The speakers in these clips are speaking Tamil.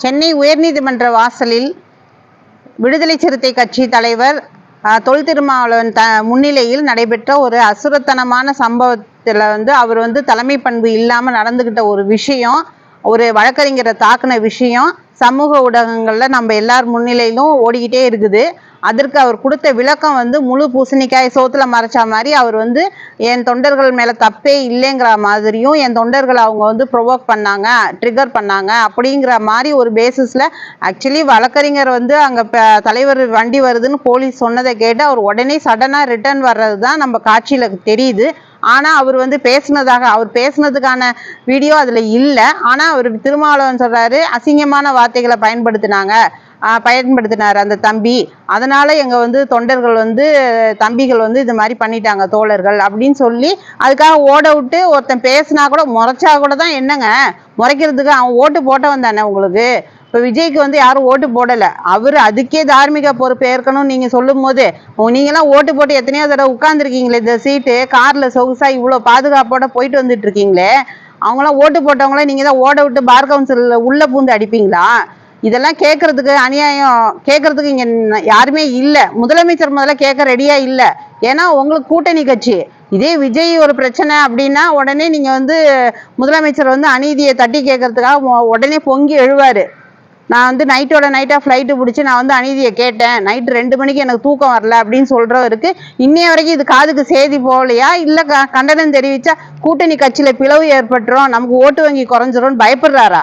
சென்னை உயர்நீதிமன்ற வாசலில் விடுதலை சிறுத்தை கட்சி தலைவர் தொல் திருமாவளவன் த முன்னிலையில் நடைபெற்ற ஒரு அசுரத்தனமான சம்பவத்தில் வந்து அவர் வந்து தலைமை பண்பு இல்லாமல் நடந்துக்கிட்ட ஒரு விஷயம் ஒரு வழக்கறிஞரை தாக்குன விஷயம் சமூக ஊடகங்களில் நம்ம எல்லார் முன்னிலையிலும் ஓடிக்கிட்டே இருக்குது. அதற்கு அவர் கொடுத்த விளக்கம் வந்து முழு பூசணிக்காய் சோத்துல மறைச்ச மாதிரி அவர் வந்து என் தொண்டர்கள் மேலே தப்பே இல்லைங்கிற மாதிரியும் என் தொண்டர்கள் அவங்க வந்து ப்ரொவோக் பண்ணாங்க ட்ரிகர் பண்ணாங்க அப்படிங்கிற மாதிரி ஒரு பேசிஸில் ஆக்சுவலி வழக்கறிஞர் வந்து அங்கே தலைவர் வண்டி வருதுன்னு போலீஸ் சொன்னதை கேட்டு அவர் உடனே சடனாக ரிட்டர்ன் வர்றது தான் நம்ம காட்சியில் தெரியுது. ஆனால் அவர் வந்து பேசினதாக அவர் பேசுனதுக்கான வீடியோ அதில் இல்லை. ஆனால் அவர் திருமாவளவன் சொல்கிறாரு அசிங்கமான வார்த்தைகளை பயன்படுத்தினாங்க. பயன்படுத்தினார் அந்த தம்பி. அதனால எங்கள் வந்து தொண்டர்கள் வந்து தம்பிகள் வந்து இது மாதிரி பண்ணிட்டாங்க தோழர்கள் அப்படின்னு சொல்லி அதுக்காக ஓட விட்டு ஒருத்தன் பேசினா கூட முறைச்சா கூட தான் என்னங்க? முறைக்கிறதுக்கு அவன் ஓட்டு போட்டவன் தானே உங்களுக்கு? இப்போ விஜய்க்கு வந்து யாரும் ஓட்டு போடலை. அவர் அதுக்கே தார்மீக பொறுப்பு ஏற்கணும்னு நீங்கள் சொல்லும் போது நீங்களாம் ஓட்டு போட்டு எத்தனையோ தடவை உட்காந்துருக்கீங்களே இந்த சீட்டு காரில் சொகுசாக இவ்வளோ பாதுகாப்போட போயிட்டு வந்துட்டு இருக்கீங்களே? அவங்களாம் ஓட்டு போட்டவங்களாம் நீங்கள் தான் ஓட விட்டு பார் கவுன்சிலில் உள்ளே பூந்து அடிப்பீங்களா? இதெல்லாம் கேட்கறதுக்கு அநியாயம். கேட்கறதுக்கு இங்க யாருமே இல்லை. முதலமைச்சர் முதல்ல கேட்க ரெடியா இல்லை. ஏன்னா உங்களுக்கு கூட்டணி கட்சி. இதே விஜய் ஒரு பிரச்சனை அப்படின்னா உடனே நீங்க வந்து முதலமைச்சர் வந்து அநீதியை தட்டி கேட்கறதுக்காக உடனே பொங்கி எழுவாரு. நான் வந்து நைட்டோட நைட்டாக ஃப்ளைட்டு பிடிச்சி நான் வந்து அநீதியை கேட்டேன். நைட்டு ரெண்டு மணிக்கு எனக்கு தூக்கம் வரல அப்படின்னு சொல்கிறவருக்கு இன்னைய வரைக்கும் இது காதுக்கு செய்தி போகலையா? இல்லை க கண்டனம் தெரிவித்தா கூட்டணி கட்சியில் பிளவு ஏற்பட்டுரும் நமக்கு ஓட்டு வங்கி குறைஞ்சிரும்னு பயப்படுறாரா?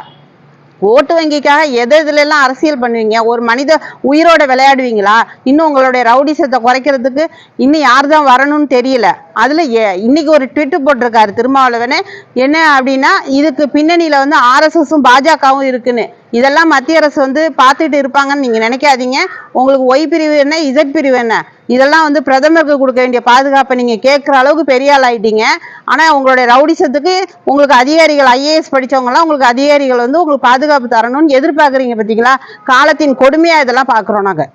ஓட்டு வங்கிக்காக எது இதுல எல்லாம் அரசியல் பண்ணுவீங்க? ஒரு மனித உயிரோட விளையாடுவீங்களா? இன்னும் உங்களுடைய ரவுடிசத்தை குறைக்கிறதுக்கு இன்னும் யார் தான் வரணும்னு தெரியல. அதில் ஏ இன்னைக்கு ஒரு ட்விட்டு போட்டிருக்காரு திருமாவளவனே. என்ன அப்படின்னா இதுக்கு பின்னணியில் வந்து ஆர்எஸ்எஸும் பாஜகவும் இருக்குன்னு. இதெல்லாம் மத்திய அரசு வந்து பார்த்துட்டு இருப்பாங்கன்னு நீங்கள் நினைக்காதீங்க. உங்களுக்கு ஒய் பிரிவு என்ன இசட் பிரிவு என்ன? இதெல்லாம் வந்து பிரதமருக்கு கொடுக்க வேண்டிய பாதுகாப்பை நீங்கள் கேட்குற அளவுக்கு பெரிய ஆள் ஆயிட்டீங்க. ஆனால் உங்களுடைய ரவுடிசத்துக்கு உங்களுக்கு அதிகாரிகள் ஐஏஎஸ் படித்தவங்கலாம் உங்களுக்கு அதிகாரிகள் வந்து உங்களுக்கு பாதுகாப்பு தரணும்னு எதிர்பார்க்குறீங்க பார்த்தீங்களா காலத்தின் கொடுமையாக இதெல்லாம் பார்க்குறோம் நாங்கள்